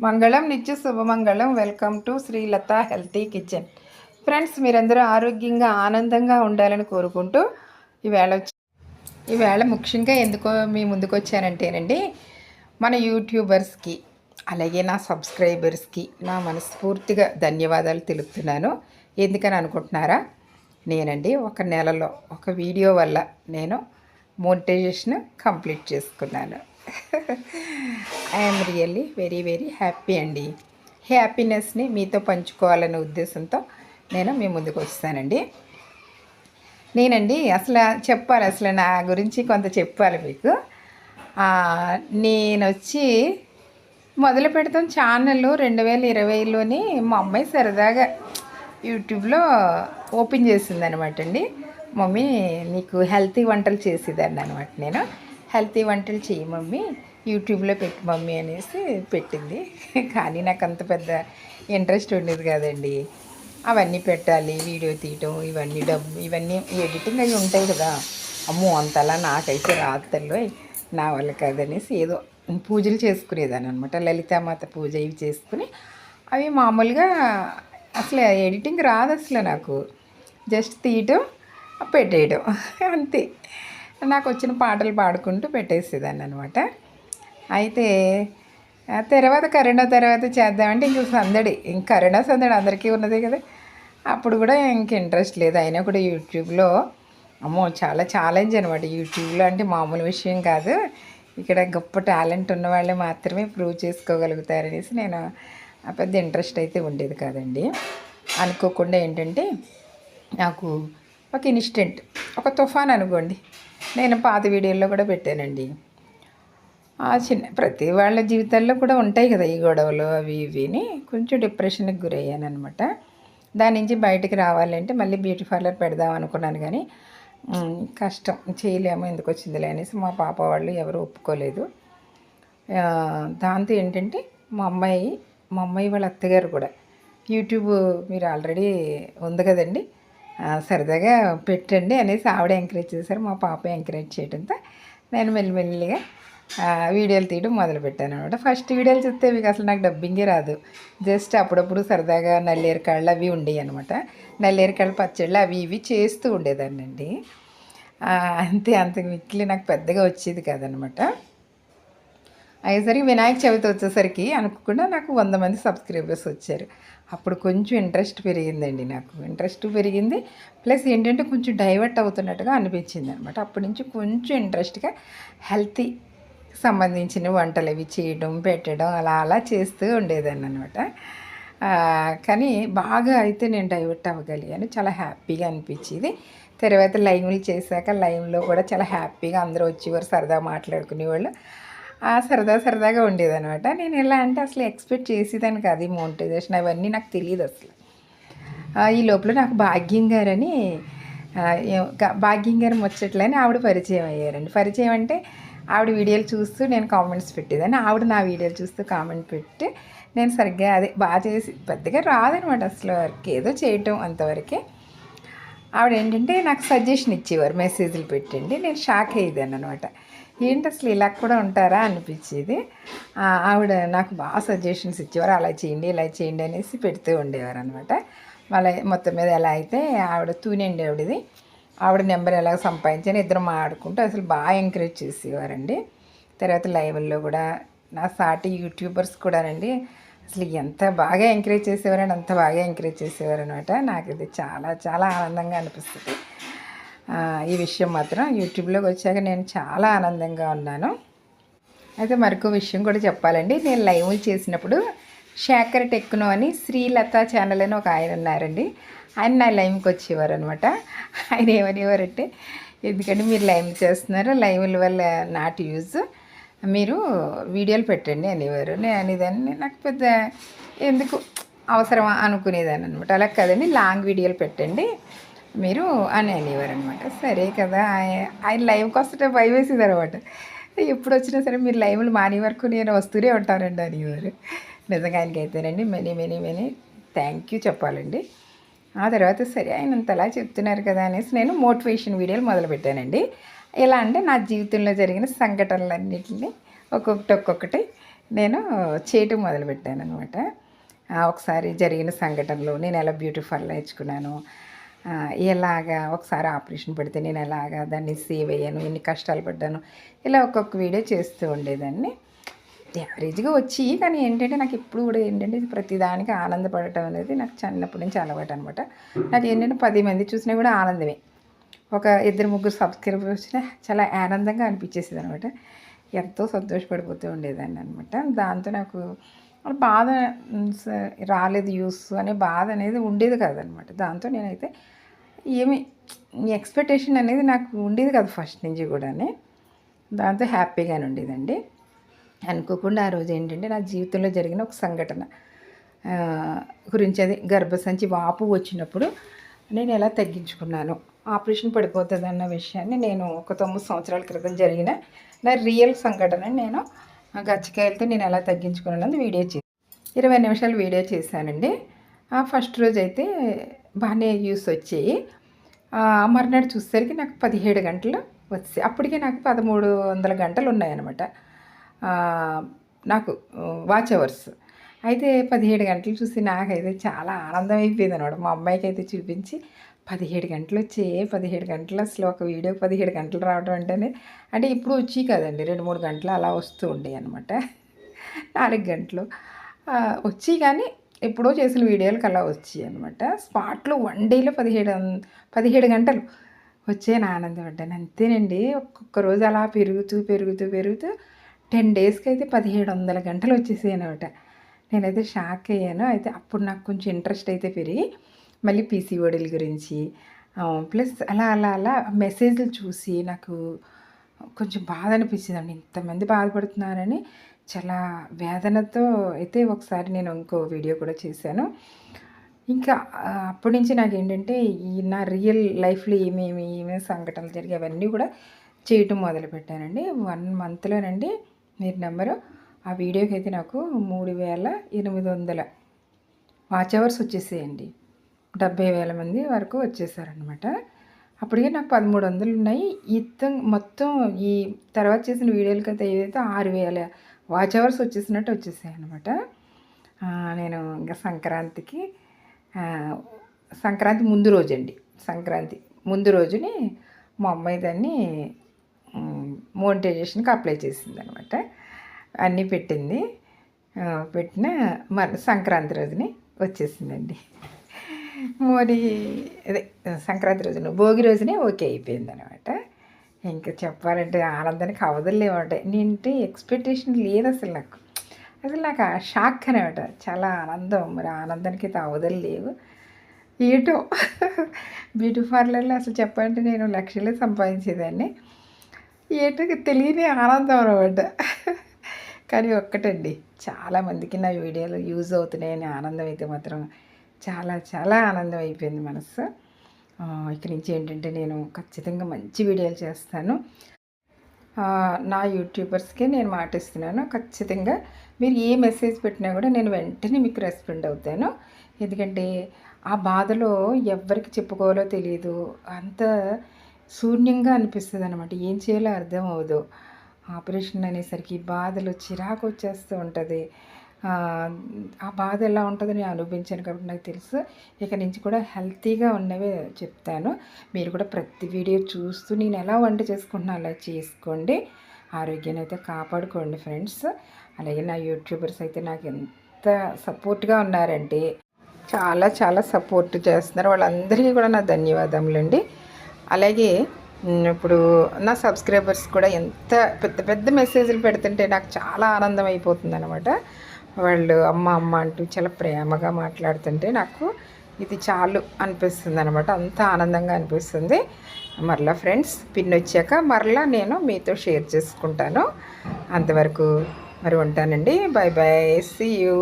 మంగళం నిత్య శుభమంగళం welcome to Srilatha healthy kitchen. Friends మీరందరూ ఆరోగ్యంగా ఆనందంగా ఉండాలని కోరుకుంటూ ఈవేళ వచ్చి ఈవేళ ముఖ్యంగా ఎందుకో మీ ముందుకు వచ్చానంటేనండి మన యూట్యూబర్స్కి అలాగే నా సబ్స్క్రైబర్స్కి నా మనస్ఫూర్తిగా ధన్యవాదాలు తెలుపుతున్నాను. ఎందుకని అనుకుంటున్నారా? నేనండి ఒక నెలలో ఒక వీడియో వల్ల నేను మోనిటైజేషన్ కంప్లీట్ చేసుకున్నాను. I'm really very very happy అండి. హ్యాపీనెస్ని మీతో పంచుకోవాలనే ఉద్దేశంతో నేను మీ ముందుకు వస్తానండి. నేనండి అసలు చెప్పాలి అసలు నా గురించి కొంత చెప్పాలి మీకు. నేను వచ్చి మొదలు పెడతాం ఛానల్ రెండు వేల ఇరవైలోని మా అమ్మాయి సరదాగా యూట్యూబ్లో ఓపెన్ చేసింది అనమాట అండి మమ్మీ నీకు హెల్తీ వంటలు చేసేదాన్ని అనమాట నేను. హెల్తీ వంటలు చేయి మమ్మీ. యూట్యూబ్లో పెట్టి మమ్మీ అనేసి పెట్టింది. కానీ నాకు అంత పెద్ద ఇంట్రెస్ట్ ఉండేది కాదండి. అవన్నీ పెట్టాలి వీడియో తీయటం ఇవన్నీ డబ్బు ఇవన్నీ ఎడిటింగ్ అవి ఉంటాయి కదా. అమ్మో అంతలా నాకైతే రాత్రల్లో నా వల్ల కాదనేసి ఏదో పూజలు చేసుకునేదాన్ని అనమాట లలితామాత పూజ ఇవి చేసుకుని అవి మామూలుగా అసలు ఎడిటింగ్ రాదు అసలు నాకు. జస్ట్ తీయటం పెట్టేయడం అంతే. నాకు వచ్చిన పాటలు పాడుకుంటూ పెట్టేసేదాన్ని అనమాట అయితే ఆ తర్వాత కరోనా తర్వాత చేద్దామంటే ఇంక సందడి. ఇంక కరోనా సందడి అందరికీ ఉన్నదే కదా. అప్పుడు కూడా ఇంక ఇంట్రెస్ట్ లేదు. అయినా కూడా యూట్యూబ్లో అమ్మో చాలా ఛాలెంజ్ అనమాట యూట్యూబ్లో అంటే మామూలు విషయం కాదు. ఇక్కడ గొప్ప టాలెంట్ ఉన్న వాళ్ళే మాత్రమే ప్రూవ్ చేసుకోగలుగుతారనేసి నేను పెద్ద ఇంట్రెస్ట్ అయితే ఉండేది కాదండి. అనుకోకుండా ఏంటంటే నాకు ఒక ఇన్స్టెంట్ ఒక తుఫాన్ అనుకోండి. నేను పాత వీడియోల్లో కూడా పెట్టానండి. ఆ చిన్న ప్రతి వాళ్ళ జీవితాల్లో కూడా ఉంటాయి కదా ఈ గొడవలు అవి ఇవిని. కొంచెం డిప్రెషన్కి గురయ్యాను అనమాట దాని నుంచి బయటికి రావాలంటే మళ్ళీ బ్యూటీ పార్లర్ పెడదాం అనుకున్నాను కానీ కష్టం. చేయలేము ఎందుకు వచ్చిందిలే అనేసి మా పాప వాళ్ళు ఎవరు ఒప్పుకోలేదు. దాంతో ఏంటంటే మా అమ్మాయి మా అమ్మాయి వాళ్ళ అత్తగారు కూడా యూట్యూబ్ మీరు ఆల్రెడీ ఉంది కదండి. సరదాగా పెట్టండి అనేసి ఆవిడ ఎంకరేజ్ చేశారు మా పాప ఎంకరేజ్ చేయడంతో నేను మెల్లిమెల్లిగా వీడియోలు తీయడం మొదలుపెట్టాను అనమాట. ఫస్ట్ వీడియోలు చూస్తే మీకు అసలు నాకు డబ్బింగే రాదు. జస్ట్ అప్పుడప్పుడు సరదాగా నల్లేరికాళ్ళు అవి ఉండేవి అనమాట. నల్లేరికాళ్ళు పచ్చళ్ళు అవి ఇవి చేస్తూ ఉండేదాన్నండి. అంతే అంతకు మిక్కిలి నాకు పెద్దగా వచ్చేది కాదనమాట. అయ్యేసరికి వినాయక చవితి వచ్చేసరికి అనుకోకుండా నాకు వంద మంది సబ్స్క్రైబర్స్ వచ్చారు. అప్పుడు కొంచెం ఇంట్రెస్ట్ పెరిగిందండి నాకు. ఇంట్రెస్ట్ పెరిగింది. ప్లస్ ఏంటంటే కొంచెం డైవర్ట్ అవుతున్నట్టుగా అనిపించింది అనమాట అప్పటి నుంచి కొంచెం ఇంట్రెస్ట్గా హెల్తీ సంబంధించిన వంటలు అవి చేయడం పెట్టడం అలా అలా చేస్తూ ఉండేదాన్ని అనమాట కానీ బాగా అయితే నేను డైవర్ట్ అవ్వగలిగాను. చాలా హ్యాపీగా అనిపించేది. తర్వాత లైవ్లు చేశాక లైవ్లో కూడా చాలా హ్యాపీగా అందరూ వచ్చేవారు సరదా మాట్లాడుకునేవాళ్ళు. సరదా సరదాగా ఉండేదనమాట నేను ఎలా అంటే అసలు ఎక్స్పెక్ట్ చేసేదాన్ని కాదు ఈ మోనిటైజేషన్ అవన్నీ నాకు తెలియదు అసలు. ఈ లోపల నాకు భాగ్యం గారని భాగ్యం గారు ముచ్చట్లని ఆవిడ పరిచయం అయ్యారండి. పరిచయం అంటే ఆవిడ వీడియోలు చూస్తూ నేను కామెంట్స్ పెట్టేదాన్ని. ఆవిడ నా వీడియోలు చూస్తూ కామెంట్ పెట్టి నేను సరిగ్గా అదే బాగా చేసి పెద్దగా రాదనమాట అసలు వర్క్. ఏదో చేయటం అంతవరకే. ఆవిడ ఏంటంటే నాకు సజెషన్ ఇచ్చేవారు మెసేజ్లు పెట్టండి నేను షాక్ అయ్యేదాన్ని అనమాట ఏంటి అసలు ఇలా కూడా ఉంటారా అనిపించేది. ఆవిడ నాకు బాగా సజెషన్స్ ఇచ్చేవారు అలా చేయండి ఇలా చేయండి అనేసి పెడుతూ ఉండేవారు అనమాట మళ్ళీ మొత్తం మీద ఎలా అయితే ఆవిడ తూనండి ఆవిడది. ఆవిడ నెంబర్ ఎలా సంపాదించాను ఇద్దరు మాడుకుంటూ అసలు బాగా ఎంకరేజ్ చేసేవారండి. తర్వాత లైవ్లో కూడా నా సాటి యూట్యూబర్స్ కూడానండి అసలు ఎంత బాగా ఎంకరేజ్ చేసేవారని అంత బాగా ఎంకరేజ్ చేసేవారు అనమాట నాకు ఇది చాలా చాలా ఆనందంగా అనిపిస్తుంది. ఈ విషయం మాత్రం యూట్యూబ్లోకి వచ్చాక నేను చాలా ఆనందంగా ఉన్నాను. అయితే మరొక విషయం కూడా చెప్పాలండి. నేను లైవ్లు చేసినప్పుడు శాకర్ టెక్నో అని శ్రీలత ఛానల్ అని ఒక ఆయన ఉన్నారండి. ఆయన నా లైవ్కి వచ్చేవారు అనమాట ఆయన ఏమనేవారంటే ఎందుకంటే మీరు లైవ్ చేస్తున్నారు? లైవ్ల వల్ల నాట్ యూజ్ మీరు వీడియోలు పెట్టండి అనేవారు. నేను అనేదాన్ని నాకు పెద్ద ఎందుకు అవసరమా? అనుకునేదాన్ని అనమాట అలా కదండి లాంగ్ వీడియోలు పెట్టండి. మీరు అని అనేవారు అనమాట సరే కదా ఆయన లైవ్కి వస్తుంటే భయం వేసింది అనమాట ఎప్పుడు వచ్చినా సరే మీరు లైవ్లు మానే వరకు నేను వస్తూనే ఉంటానండి అనేవారు. నిజంగా ఆయనకి అయితేనండి many many many thank you చెప్పాలండి. ఆ తర్వాత సరే ఆయన అంతలా చెప్తున్నారు కదా అనేసి నేను మోటివేషన్ వీడియోలు మొదలుపెట్టానండి. ఎలా అంటే నా జీవితంలో జరిగిన సంఘటనలన్నింటినీ ఒక్కొక్కటి ఒక్కొక్కటి నేను చేయటం మొదలుపెట్టాను అనమాట ఒకసారి జరిగిన సంఘటనలు నేను ఎలా బ్యూటిఫుల్ నేర్చుకున్నాను ఎలాగా ఒకసారి ఆపరేషన్ పెడితే నేను ఎలాగా దాన్ని సేవ్ అయ్యాను ఎన్ని కష్టాలు పడ్డాను ఇలా ఒక్కొక్క వీడియో చేస్తూ ఉండేదాన్ని. యావరేజ్గా వచ్చి కానీ ఏంటంటే నాకు ఇప్పుడు కూడా ఏంటంటే ప్రతిదానికి ఆనందపడటం అనేది నాకు చిన్నప్పటి నుంచి అలవాటు అనమాట నాకు ఏంటంటే పది మంది చూసినా కూడా ఆనందమే. ఒక ఇద్దరు ముగ్గురు సబ్స్క్రైబర్ వచ్చినా చాలా ఆనందంగా అనిపించేసేది అనమాట ఎంతో సంతోషపడిపోతూ ఉండేదాన్ని అనమాట దాంతో నాకు బాధ రాలేదు యూస్ అనే బాధ అనేది ఉండేది కాదనమాట. దాంతో నేనైతే ఏమి ఎక్స్పెక్టేషన్ అనేది నాకు ఉండేది కాదు ఫస్ట్ నుంచి కూడానే. దాంతో హ్యాపీగానే ఉండేదండి. అనుకోకుండా ఆ రోజు ఏంటంటే నా జీవితంలో జరిగిన ఒక సంఘటన. గురించి అది గర్భసంచి వాపు వచ్చినప్పుడు నేను ఎలా తగ్గించుకున్నాను? ఆపరేషన్ పడిపోతుంది అన్న విషయాన్ని నేను ఒక తొమ్మిది సంవత్సరాల క్రితం జరిగిన నా రియల్ సంఘటన నేను గచ్చకాయలతో నేను ఎలా తగ్గించుకున్నాను వీడియో చేసి ఇరవై నిమిషాలు వీడియో చేశానండి. ఆ ఫస్ట్ రోజు అయితే బాగానే యూస్ వచ్చాయి. మర్నాడు చూసేసరికి నాకు పదిహేడు గంటలు వచ్చాయి. అప్పటికే నాకు పదమూడు వందల గంటలు ఉన్నాయన్నమాట. నాకు వాచ్ అవర్స్ అయితే పదిహేడు గంటలు చూసి నాకైతే చాలా ఆనందం అయిపోయింది అనమాట మా అమ్మాయికి అయితే చూపించి పదిహేడు గంటలు వచ్చి పదిహేడు గంటలు అసలు ఒక వీడియో పదిహేడు గంటలు రావడం అంటేనే అంటే ఇప్పుడు వచ్చి కదండి రెండు మూడు గంటలు అలా వస్తూ ఉండేవి అనమాట నాలుగు గంటలు. వచ్చి కానీ ఎప్పుడో చేసిన వీడియోలకు అలా వచ్చాయి అనమాట స్పాట్లో వన్ డేలో పదిహేడు పదిహేడు గంటలు వచ్చే ఆనందపడ్డాను. అంతేనండి. ఒక్కొక్క రోజు అలా పెరుగుతూ పెరుగుతూ పెరుగుతూ టెన్ డేస్కి అయితే పదిహేడు వందల గంటలు వచ్చేసాయి అనమాట నేనైతే షాక్ అయ్యాను. అయితే అప్పుడు నాకు కొంచెం ఇంట్రెస్ట్ అయితే పెరిగి మళ్ళీ పీసీఓడీల గురించి ప్లస్ అలా అలా అలా మెసేజ్లు చూసి నాకు కొంచెం బాధ అనిపించిందండి. ఇంతమంది బాధపడుతున్నారని చాలా వేదనతో అయితే ఒకసారి నేను ఇంకో వీడియో కూడా చేశాను. ఇంకా అప్పటి నుంచి నాకు ఏంటంటే ఈ నా రియల్ లైఫ్లో ఏమేమి ఏమేమి సంఘటనలు జరిగాయి అవన్నీ కూడా చేయటం మొదలుపెట్టానండి. వన్ మంత్లోనండి మీరు నెంబరు. ఆ వీడియోకి అయితే నాకు మూడు వేల ఎనిమిది వందల వాచ్ అవర్స్ వచ్చేసేయండి. డెబ్బై వేల మంది వరకు వచ్చేసారనమాట అప్పటికే నాకు పదమూడు వందలు ఉన్నాయి ఇత్తం మొత్తం ఈ తర్వాత చేసిన వీడియోలకి అయితే ఏదైతే ఆరు వేల వాచ్ అవర్స్ వచ్చేసినట్టు వచ్చేసాయి అనమాట నేను ఇంకా సంక్రాంతికి సంక్రాంతి ముందు రోజు అండి సంక్రాంతి ముందు రోజుని మా అమ్మాయి దాన్ని మోనిటైజేషన్కి అప్లై చేసింది అనమాట అన్నీ పెట్టింది. పెట్టిన మరి సంక్రాంతి రోజుని వచ్చేసిందండి. మరి అదే సంక్రాంతి రోజున భోగి రోజునే ఓకే అయిపోయింది అనమాట ఇంకా చెప్పాలంటే ఆనందానికి అవదలేమంటే నేనంటే ఎక్స్పెక్టేషన్ లేదు అసలు నాకు. అసలు నాకు ఆ షాక్ అనమాట చాలా ఆనందం. మరి ఆనందానికి అయితే అవదలు లేవు. ఏటో బ్యూటీ పార్లర్లో అసలు చెప్పాలంటే నేను లక్షలే సంపాదించేదాన్ని. ఏటో తెలియని ఆనందం అనమాట కానీ ఒక్కటండి చాలామందికి నా వీడియోలు యూజ్ అవుతున్నాయని ఆనందం అయితే మాత్రం చాలా చాలా ఆనందం అయిపోయింది మనసు. ఇక్కడి ఇక నుంచి ఏంటంటే నేను ఖచ్చితంగా మంచి వీడియోలు చేస్తాను. నా యూట్యూబర్స్కే నేను మాటిస్తున్నాను. ఖచ్చితంగా మీరు ఏ మెసేజ్ పెట్టినా కూడా నేను వెంటనే మీకు రెస్పాండ్ అవుతాను. ఎందుకంటే ఆ బాధలో ఎవరికి చెప్పుకోవాలో తెలియదు అంత శూన్యంగా అనిపిస్తుంది అనమాట ఏం చేయాలో అర్థం అవ్వదు. ఆపరేషన్ అనేసరికి బాధలు చిరాకు వచ్చేస్తూ ఉంటుంది. ఆ, బాధ ఎలా ఉంటుందో నేను అనుభవించాను కాబట్టి నాకు తెలుసు. ఇక నుంచి కూడా హెల్తీగా ఉన్నవే చెప్తాను. మీరు కూడా ప్రతి వీడియో చూస్తూ నేను ఎలా వంట చేసుకుంటున్నా అలా చేసుకోండి. ఆరోగ్యాన్ని అయితే కాపాడుకోండి ఫ్రెండ్స్. అలాగే నా యూట్యూబర్స్ అయితే నాకు ఎంత సపోర్ట్గా ఉన్నారంటే చాలా చాలా సపోర్ట్ చేస్తున్నారు. వాళ్ళందరికీ కూడా నా ధన్యవాదములండి. అలాగే ఇప్పుడు నా సబ్స్క్రైబర్స్ కూడా ఎంత పెద్ద పెద్ద మెసేజ్లు పెడుతుంటే నాకు చాలా ఆనందం అయిపోతుంది అనమాట వాళ్ళు అమ్మ అమ్మ అంటూ చాలా ప్రేమగా మాట్లాడుతుంటే నాకు ఇది చాలు అనిపిస్తుంది అనమాట అంత ఆనందంగా అనిపిస్తుంది. మరలా ఫ్రెండ్స్ పిన్ వచ్చాక మరలా నేను మీతో షేర్ చేసుకుంటాను. అంతవరకు మరి ఉంటానండి. Bye bye see you